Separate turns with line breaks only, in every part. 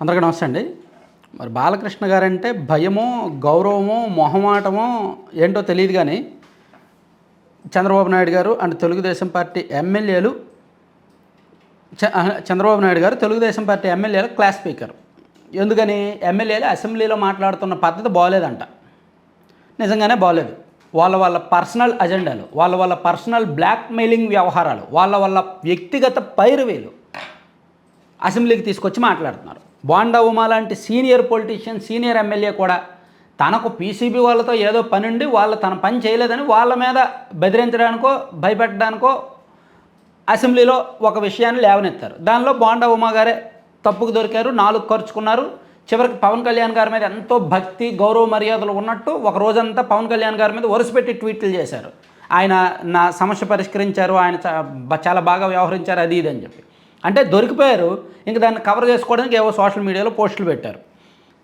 అందరికీ నమస్తే అండి. మరి బాలకృష్ణ గారంటే భయమో గౌరవమో మొహమాటమో ఏంటో తెలియదు కానీ చంద్రబాబు నాయుడు గారు అండ్ తెలుగుదేశం పార్టీ ఎమ్మెల్యేలు చ- చంద్రబాబు నాయుడు గారు తెలుగుదేశం పార్టీ ఎమ్మెల్యేలు క్లాస్ స్పీకర్. ఎందుకని? ఎమ్మెల్యేలు అసెంబ్లీలో మాట్లాడుతున్న పద్ధతి బాగోలేదంట నిజంగానే బాగోలేదు వాళ్ళ వాళ్ళ పర్సనల్ అజెండాలు వాళ్ళ వాళ్ళ పర్సనల్ బ్లాక్మెయిలింగ్ వ్యవహారాలు వాళ్ళ వాళ్ళ వ్యక్తిగత పైరువేలు అసెంబ్లీకి తీసుకొచ్చి మాట్లాడుతున్నారు. బోండా ఉమా లాంటి సీనియర్ పొలిటీషియన్ సీనియర్ ఎమ్మెల్యే కూడా తనకు పీసీబీ వాళ్ళతో ఏదో పని ఉండి వాళ్ళు తన పని చేయలేదని వాళ్ళ మీద బెదిరించడానికో భయపెట్టడానికో అసెంబ్లీలో ఒక విషయాన్ని లేవనెత్తారు. దానిలో బోండా ఉమా గారే తప్పుకు దొరికారు నాలుగు ఖర్చుకున్నారు చివరికి పవన్ కళ్యాణ్ గారి మీద ఎంతో భక్తి గౌరవ మర్యాదలు ఉన్నట్టు ఒక రోజంతా పవన్ కళ్యాణ్ గారి మీద వరుసపెట్టి ట్వీట్లు చేశారు. ఆయన నా సమస్య పరిష్కరించారు ఆయన చాలా బాగా వ్యవహరించారు అది ఇది అని చెప్పి. అంటే దొరికిపోయారు. ఇంక దాన్ని కవర్ చేసుకోవడానికి ఏవో సోషల్ మీడియాలో పోస్టులు పెట్టారు.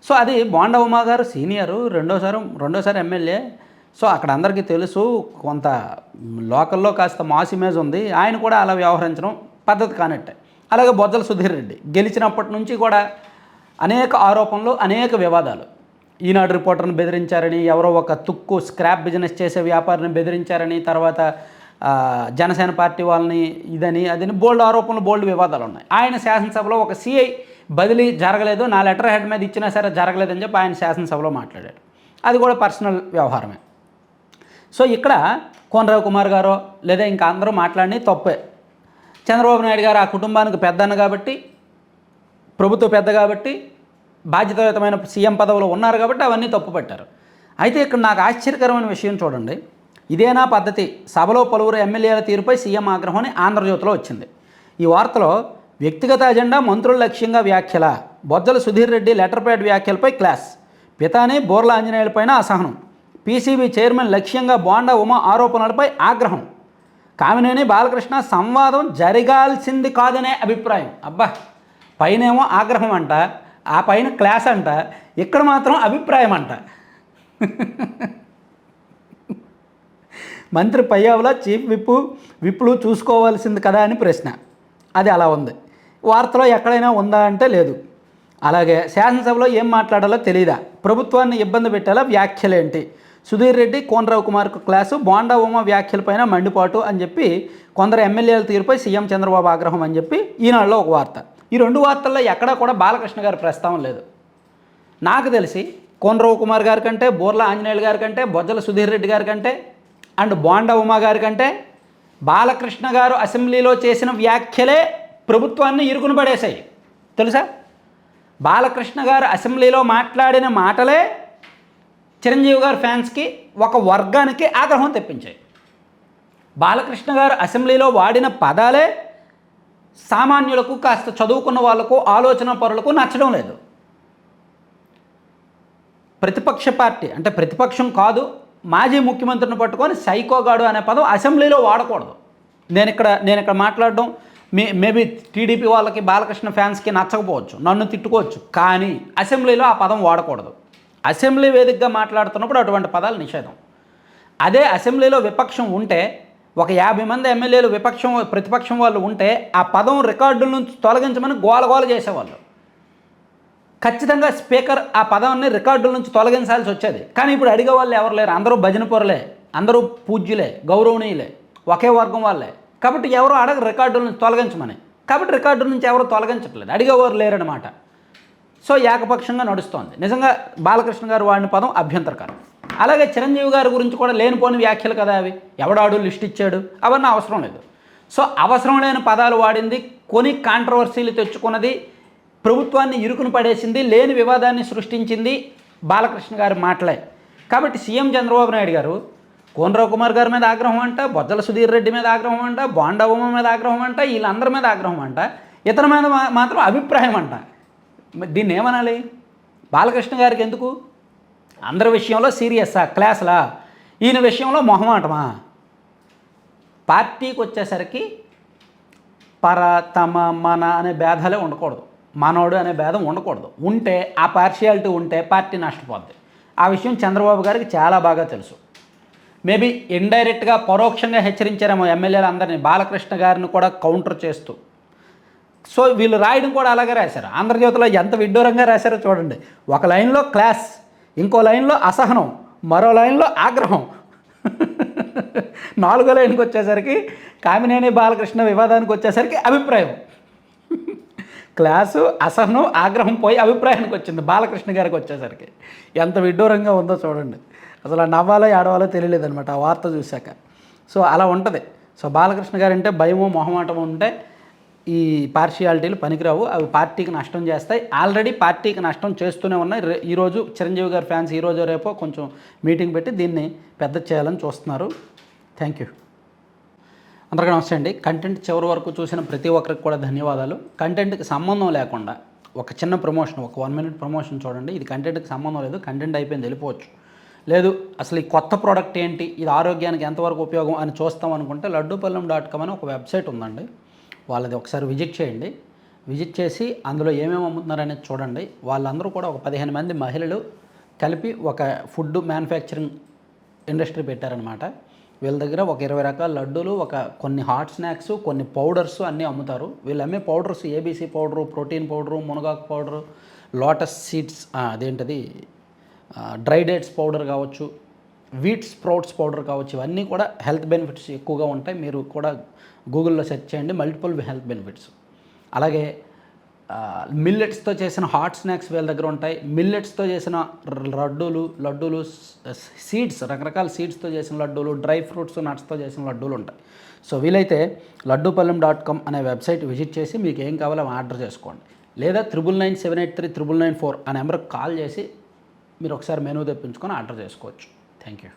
సో అది బాండవమ్మ గారు సీనియరు రెండోసారి రెండోసారి ఎమ్మెల్యే. సో అక్కడ అందరికీ తెలుసు కొంత లోకల్లో కాస్త మాస్ ఇమేజ్ ఉంది. ఆయన కూడా అలా వ్యవహరించడం పద్ధతి కానట్టే. అలాగే బొజ్జల సుధీర్ రెడ్డి గెలిచినప్పటి నుంచి కూడా అనేక ఆరోపణలు అనేక వివాదాలు. ఈనాడు రిపోర్టర్ను బెదిరించారని ఎవరో ఒక తుక్కు స్క్రాప్ బిజినెస్ చేసే వ్యాపారిని బెదిరించారని తర్వాత జనసేన పార్టీ వాళ్ళని ఇదని అదని బోల్డ్ ఆరోపణలు బోల్డ్ వివాదాలు ఉన్నాయి. ఆయన శాసనసభలో ఒక సిఐ బదిలీ జరగలేదు నా లెటర్ హెడ్ మీద ఇచ్చినా సరే జరగలేదని చెప్పి ఆయన శాసనసభలో మాట్లాడాడు. అది కూడా పర్సనల్ వ్యవహారమే. సో ఇక్కడ కోనరావు కుమార్ గారో లేదా ఇంకా అందరూ మాట్లాడి తప్పే. చంద్రబాబు నాయుడు గారు ఆ కుటుంబానికి పెద్దన్న కాబట్టి ప్రభుత్వ పెద్ద కాబట్టి బాధ్యతాయుతమైన సీఎం పదవిలో ఉన్నారు కాబట్టి అవన్నీ తప్పు పెట్టారు అయితే ఇక్కడ నాకు ఆశ్చర్యకరమైన విషయం చూడండి. ఇదేనా పద్ధతి? సభలో పలువురు ఎమ్మెల్యేల తీరుపై సీఎం ఆగ్రహం అని ఆంధ్రజ్యోతిలో వచ్చింది. ఈ వార్తలో వ్యక్తిగత అజెండా మంత్రుల లక్ష్యంగా వ్యాఖ్యల బొజ్జల సుధీర్ రెడ్డి లెటర్ ప్యాడ్ వ్యాఖ్యలపై క్లాస్ పితాని బోర్ల ఆంజనేయులపైన అసహనం పీసీబీ చైర్మన్ లక్ష్యంగా బోండా ఉమా ఆరోపణలపై ఆగ్రహం. కామినేని బాలకృష్ణ సంవాదం జరగాల్సింది కాదనే అభిప్రాయం. అబ్బా! పైనేమో ఆగ్రహం అంట ఆ పైన క్లాస్ అంట ఇక్కడ మాత్రం అభిప్రాయం అంట. మంత్రి పయ్యావుల చీఫ్ విప్పు విప్పులు చూసుకోవాల్సింది కదా అని ప్రశ్న. అది అలా ఉంది. వార్తలో ఎక్కడైనా ఉందా అంటే లేదు. అలాగే శాసనసభలో ఏం మాట్లాడాలో తెలియదా ప్రభుత్వాన్ని ఇబ్బంది పెట్టేలా వ్యాఖ్యలేంటి సుధీర్ రెడ్డి కోనరావు కుమార్కు క్లాసు బోండా ఉమ వ్యాఖ్యలపైన మండిపాటు అని చెప్పి కొందరు ఎమ్మెల్యేల తీరుపై సీఎం చంద్రబాబు ఆగ్రహం అని చెప్పి ఈనాడులో ఒక వార్త. ఈ రెండు వార్తల్లో ఎక్కడా కూడా బాలకృష్ణ గారి ప్రస్తావం లేదు. నాకు తెలిసి కోనరావు కుమార్ గారి కంటే బోర్ల ఆంజనేయులు గారి కంటే బొజ్జల సుధీర్ రెడ్డి గారి కంటే అండ్ బోండ ఉమా గారి కంటే బాలకృష్ణ గారు అసెంబ్లీలో చేసిన వ్యాఖ్యలే ప్రభుత్వాన్ని ఇరుకును పడేశాయి. తెలుసా? బాలకృష్ణ గారు అసెంబ్లీలో మాట్లాడిన మాటలే చిరంజీవి గారు ఫ్యాన్స్కి ఒక వర్గానికి ఆగ్రహం తెప్పించాయి. బాలకృష్ణ గారు అసెంబ్లీలో వాడిన పదాలే సామాన్యులకు కాస్త చదువుకున్న వాళ్ళకు ఆలోచన పరులకు నచ్చడం లేదు. ప్రతిపక్ష పార్టీ అంటే ప్రతిపక్షం కాదు మాజీ ముఖ్యమంత్రిని పట్టుకొని సైకోగాడు అనే పదం అసెంబ్లీలో వాడకూడదు. నేను ఇక్కడ నేను ఇక్కడ మాట్లాడడం మే మేబీ టీడీపీ వాళ్ళకి బాలకృష్ణ ఫ్యాన్స్కి నచ్చకపోవచ్చు నన్ను తిట్టుకోవచ్చు కానీ అసెంబ్లీలో ఆ పదం వాడకూడదు. అసెంబ్లీ వేదికగా మాట్లాడుతున్నప్పుడు అటువంటి పదాలు నిషేధం. అదే అసెంబ్లీలో విపక్షం ఉంటే ఒక యాభై మంది ఎమ్మెల్యేలు విపక్షం ప్రతిపక్షం వాళ్ళు ఉంటే ఆ పదం రికార్డుల నుంచి తొలగించమని గోలగోల చేసేవాళ్ళు. ఖచ్చితంగా స్పీకర్ ఆ పదాన్ని రికార్డుల నుంచి తొలగించాల్సి వచ్చేది. కానీ ఇప్పుడు అడిగే వాళ్ళు ఎవరు లేరు. అందరూ భజన పొరలే అందరూ పూజ్యులే గౌరవనీయులే ఒకే వర్గం వాళ్ళే. కాబట్టి ఎవరు అడగ రికార్డుల నుంచి తొలగించమని. కాబట్టి రికార్డుల నుంచి ఎవరు తొలగించట్లేదు. అడిగేవారు లేరనమాట సో ఏకపక్షంగా నడుస్తోంది. నిజంగా బాలకృష్ణ గారు వాడిన పదం అభ్యంతరకరం. అలాగే చిరంజీవి గారి గురించి కూడా లేనిపోని వ్యాఖ్యలు కదా అవి. ఎవడాడు లిస్ట్ ఇచ్చాడు? అవన్నీ అవసరం లేదు. సో అవసరం లేని పదాలు వాడింది. కొని కాంట్రవర్సీలు తెచ్చుకున్నది ప్రభుత్వాన్ని ఇరుకును పడేసింది లేని వివాదాన్ని సృష్టించింది బాలకృష్ణ గారి మాటలే. కాబట్టి సీఎం చంద్రబాబు నాయుడు గారు కోనరావు కుమార్ గారి మీద ఆగ్రహం అంట బొజ్జల సుధీర్ రెడ్డి మీద ఆగ్రహం అంట బాండవమ్మ మీద ఆగ్రహం అంట వీళ్ళందరి మీద ఆగ్రహం అంట ఇతని మీద మా- మాత్రం అభిప్రాయం అంట. దీన్ని ఏమనాలి? బాలకృష్ణ గారికి ఎందుకు? అందరి విషయంలో సీరియస్సా క్లాసులా ఈయన విషయంలో మొహమాటమా? పార్టీకి వచ్చేసరికి పర తమ మన అనే భేదాలే ఉండకూడదు. మనోడు అనే భేదం ఉండకూడదు. ఉంటే ఆ పార్షియాలిటీ ఉంటే పార్టీ నష్టపోద్ది. ఆ విషయం చంద్రబాబు గారికి చాలా బాగా తెలుసు. మేబీ ఇండైరెక్ట్గా పరోక్షంగా హెచ్చరించారేమో ఎమ్మెల్యేలు అందరినీ బాలకృష్ణ గారిని కూడా కౌంటర్ చేస్తూ. సో వీళ్ళు రాయడం కూడా అలాగే రాశారు. ఆంధ్రజ్యోతిలో ఎంత విడ్డూరంగా రాశారో చూడండి. ఒక లైన్లో క్లాస్ ఇంకో లైన్లో అసహనం మరో లైన్లో ఆగ్రహం. నాలుగో లైన్కి వచ్చేసరికి కామినేని బాలకృష్ణ వివాదానికి వచ్చేసరికి అభిప్రాయం. క్లాసు అసహనం ఆగ్రహం పోయి అభిప్రాయానికి వచ్చింది. బాలకృష్ణ గారికి వచ్చేసరికి. ఎంత విడ్డూరంగా ఉందో చూడండి. అసలు నవ్వాలో ఏడవాలో తెలియలేదనమాట ఆ వార్త చూశాక. సో అలా ఉంటుంది. సో బాలకృష్ణ గారు అంటే భయము మొహమాటం ఉంటే ఈ పార్షియాలిటీలు పనికిరావు. అవి పార్టీకి నష్టం చేస్తాయి. ఆల్రెడీ పార్టీకి నష్టం చేస్తూనే ఉన్నాయి. ఈరోజు చిరంజీవి గారి ఫ్యాన్స్ ఈరోజు రేపో కొంచెం మీటింగ్ పెట్టి దీన్ని పెద్ద చేయాలని చూస్తున్నారు. Thank you. అందరికీ నమస్తే అండి. కంటెంట్ చివరి వరకు చూసిన ప్రతి ఒక్కరికి కూడా ధన్యవాదాలు. కంటెంట్కి సంబంధం లేకుండా ఒక చిన్న ప్రమోషన్ ఒక వన్ మినిట్ ప్రమోషన్ చూడండి. ఇది కంటెంట్కి సంబంధం లేదు కంటెంట్ అయిపోయింది వెళ్ళిపోవచ్చు. లేదు అసలు ఈ కొత్త ప్రోడక్ట్ ఏంటి ఇది ఆరోగ్యానికి ఎంతవరకు ఉపయోగం అని చూస్తాం అనుకుంటే లడ్డూపల్లం డాట్ కామ్ అని ఒక వెబ్సైట్ ఉందండి. వాళ్ళది ఒకసారి విజిట్ చేయండి. విజిట్ చేసి అందులో ఏమేమి అమ్ముతున్నారు అనేది చూడండి. వాళ్ళందరూ కూడా ఒక పదిహేను మంది మహిళలు కలిపి ఒక ఫుడ్ మ్యానుఫ్యాక్చరింగ్ ఇండస్ట్రీ పెట్టారనమాట వీళ్ళ దగ్గర ఒక ఇరవై రకాల లడ్డూలు ఒక కొన్ని హాట్ స్నాక్స్ కొన్ని పౌడర్స్ అన్నీ అమ్ముతారు. వీళ్ళు అమ్మే powders ABC powder protein powder మునగాకు పౌడరు లోటస్ సీడ్స్ అదేంటది? డ్రై డేట్స్ పౌడర్ కావచ్చు వీట్ స్ప్రౌట్స్ పౌడర్ కావచ్చు ఇవన్నీ కూడా హెల్త్ బెనిఫిట్స్ ఎక్కువగా ఉంటాయి. మీరు కూడా గూగుల్లో సెర్చ్ చేయండి. మల్టిపుల్ హెల్త్ బెనిఫిట్స్ అలాగే మిల్లెట్స్తో చేసిన హాట్ స్నాక్స్ వీళ్ళ దగ్గర ఉంటాయి. మిల్లెట్స్తో చేసిన లడ్డూలు లడ్డూలు సీడ్స్ రకరకాల సీడ్స్తో చేసిన లడ్డూలు డ్రై ఫ్రూట్స్ నట్స్తో చేసిన లడ్డూలు ఉంటాయి. సో వీలైతే లడ్డూపల్లెం డాట్ కామ్ అనే వెబ్సైట్ విజిట్ చేసి మీకు ఏం కావాలో ఆర్డర్ చేసుకోండి. లేదా triple nine seven eight three triple nine four ఆ నెంబర్కి కాల్ చేసి మీరు ఒకసారి మెనూ తెప్పించుకొని ఆర్డర్ చేసుకోవచ్చు. Thank you.